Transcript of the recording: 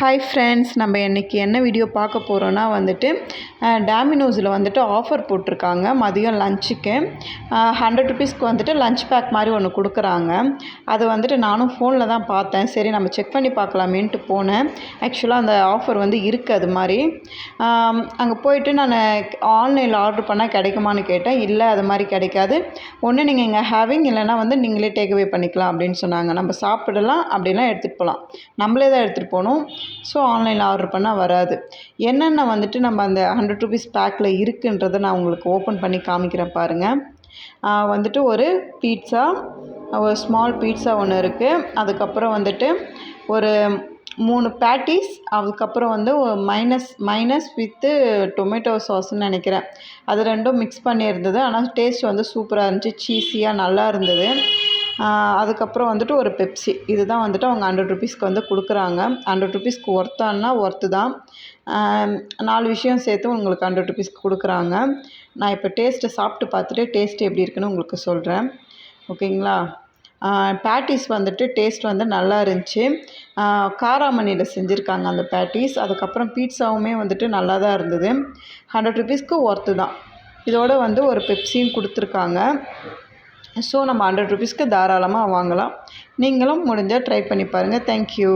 Hi friends நம்ம இன்றைக்கி என்ன வீடியோ பார்க்க போகிறோன்னா வந்துட்டு டேமினோஸில் வந்துட்டு ஆஃபர் போட்டிருக்காங்க. மதியம் லஞ்சுக்கு ஹண்ட்ரட் ருபீஸ்க்கு வந்துட்டு லஞ்ச் பேக் மாதிரி ஒன்று கொடுக்குறாங்க. அது வந்துட்டு நானும் ஃபோனில் தான் பார்த்தேன். சரி நம்ம செக் பண்ணி பார்க்கலாமேன்ட்டு போனேன். ஆக்சுவலாக அந்த ஆஃபர் வந்து இருக்குது அது மாதிரி. அங்கே போயிட்டு நான் ஆன்லைனில் ஆர்டர் பண்ணால் கிடைக்குமான்னு கேட்டேன். இல்லை அது மாதிரி கிடைக்காது. ஒன்று நீங்கள் இங்கே ஹேவிங் இல்லைனா வந்து நீங்களே டேக்அவே பண்ணிக்கலாம் அப்படின்னு சொன்னாங்க. நம்ம சாப்பிடலாம் அப்படிலாம் எடுத்துகிட்டு போகலாம். நம்மளே தான் எடுத்துகிட்டு போகணும். ஸோ ஆன்லைனில் ஆர்டர் பண்ணால் வராது. என்னென்ன வந்துட்டு நம்ம அந்த ஹண்ட்ரட் ருபீஸ் பேக்கில் இருக்குன்றதை நான் உங்களுக்கு ஓப்பன் பண்ணி காமிக்கிறேன் பாருங்கள் வந்துட்டு ஒரு பீட்சா ஒரு ஸ்மால் பீட்சா ஒன்று இருக்குது அதுக்கப்புறம் வந்துட்டு ஒரு மூணு பேட்டிஸ் அதுக்கப்புறம் வந்து மைனஸ் மைனஸ் வித்து டொமேட்டோ சாஸ்ன்னு நினைக்கிறேன். அது ரெண்டும் மிக்ஸ் பண்ணியிருந்தது. ஆனால் டேஸ்ட் வந்து சூப்பராக இருந்துச்சு சீஸியாக நல்லா இருந்தது. அதுக்கப்புறம் வந்துட்டு ஒரு பெப்சி. இது தான் வந்துட்டு அவங்க ஹண்ட்ரட் ருபீஸ்க்கு வந்து கொடுக்குறாங்க. ஹண்ட்ரட் ருபீஸ்க்கு ஒர்த்தான்னா ஒர்த்து தான். நாலு விஷயம் சேர்த்து உங்களுக்கு ஹண்ட்ரட் ருபீஸ்க்கு கொடுக்குறாங்க. நான் இப்போ டேஸ்ட்டை சாப்பிட்டு பார்த்துட்டு டேஸ்ட் எப்படி இருக்குன்னு உங்களுக்கு சொல்கிறேன் ஓகேங்களா? பேட்டிஸ் வந்துட்டு டேஸ்ட் வந்து நல்லா இருந்துச்சு. காராமணியில் செஞ்சுருக்காங்க அந்த பேட்டிஸ் அதுக்கப்புறம் பீட்சாவுமே வந்துட்டு நல்லா தான் இருந்தது. ஹண்ட்ரட் ருபீஸ்க்கு ஒர்த்து தான். இதோடு வந்து ஒரு பெப்சியும் கொடுத்துருக்காங்க. ஸோ நம்ம ஹண்ட்ரட் ருபீஸ்க்கு தாராளமாக வாங்கலாம். நீங்களும் முடிஞ்சால் ட்ரை பண்ணி பாருங்கள் தேங்க்யூ